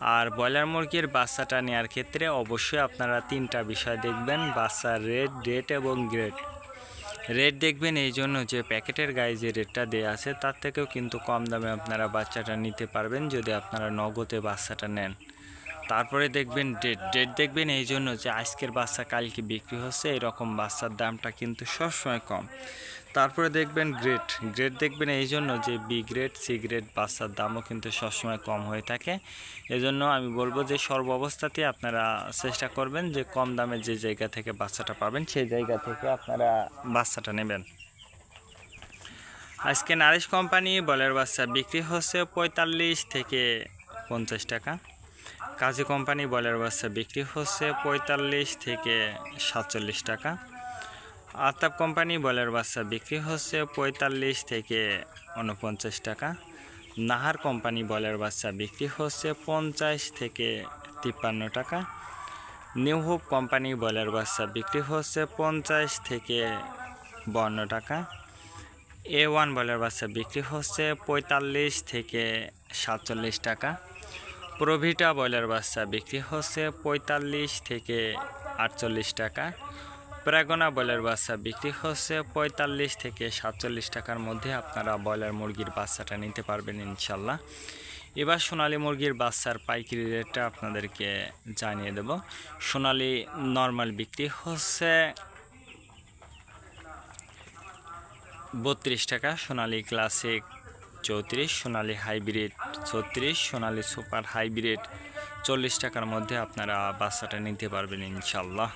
আর broiler মুরগির বাচ্চাটা নেওয়ার ক্ষেত্রে অবশ্যই আপনারা তিনটা বিষয় দেখবেন বাচ্চার রেড ডেট এবং গ্রেড রেট দেখবেন এই জন্য যে প্যাকেটের গায়ে যে রেটটা দেওয়া আছে, তার থেকেও কিন্তু কম দামে আপনারা বাচ্চাটা নিতে পারবেন যদি আপনারা নগদে বাচ্চাটা নেন। তারপরে দেখবেন ডেট ডেট দেখবেন এই জন্য যে আজকের বাচ্চা কালকে বিক্রি হচ্ছে, এরকম বাচ্চার দামটা কিন্তু সবসময় কম। তারপরে দেখবেন গ্রেড গ্রেড দেখবেন এই জন্য যে বি গ্রেড সি গ্রেড বাচ্চার দামও কিন্তু সবসময় কম হয়ে থাকে। এজন্য আমি বলব যে সর্ব অবস্থাতে আপনারা চেষ্টা করবেন যে কম দামে যে জায়গা থেকে বাচ্চাটা পাবেন, সেই জায়গা থেকে আপনারা বাচ্চাটা নেবেন। আজকে নারিশ কোম্পানি বলের বাচ্চা বিক্রি হচ্ছে পঁয়তাল্লিশ থেকে পঞ্চাশ টাকা। কাজী কোম্পানি বলের বাচ্চা বিক্রি হচ্ছে পঁয়তাল্লিশ থেকে সাতচল্লিশ টাকা। আতাব কোম্পানি বলের বাচ্চা বিক্রি হচ্ছে পঁয়তাল্লিশ থেকে উনপঞ্চাশ টাকা। নাহার কোম্পানি বলের বাচ্চা বিক্রি হচ্ছে পঞ্চাশ থেকে তিপ্পান্ন টাকা। নিউ হোপ কোম্পানি বলের বাচ্চা বিক্রি হচ্ছে পঞ্চাশ থেকে বান্ন টাকা। এ ওয়ান বলের বাচ্চা বিক্রি হচ্ছে পঁয়তাল্লিশ থেকে সাতচল্লিশ টাকা। প্রভিটা ব্রয়লার বাচ্চা বিক্রি হচ্ছে পঁয়তাল্লিশ থেকে আটচল্লিশ টাকা। প্রাগনা ব্রয়লার বাচ্চা বিক্রি হচ্ছে পঁয়তাল্লিশ থেকে সাতচল্লিশ টাকার মধ্যে আপনারা ব্রয়লার মুরগির বাচ্চাটা নিতে পারবেন ইনশাল্লাহ। এবার সোনালী মুরগির বাচ্চার পাইকারি রেটটা আপনাদেরকে জানিয়ে দেব। সোনালী নর্মাল বিক্রি হচ্ছে বত্রিশ টাকা, সোনালী ক্লাসিক চৌত্রিশ, সোনালি হাইব্রিড চৌত্রিশ সোনালি সুপার হাইব্রিড। চল্লিশ টাকার মধ্যে আপনারা বাচ্চাটা নিতে পারবেন ইনশাল্লাহ।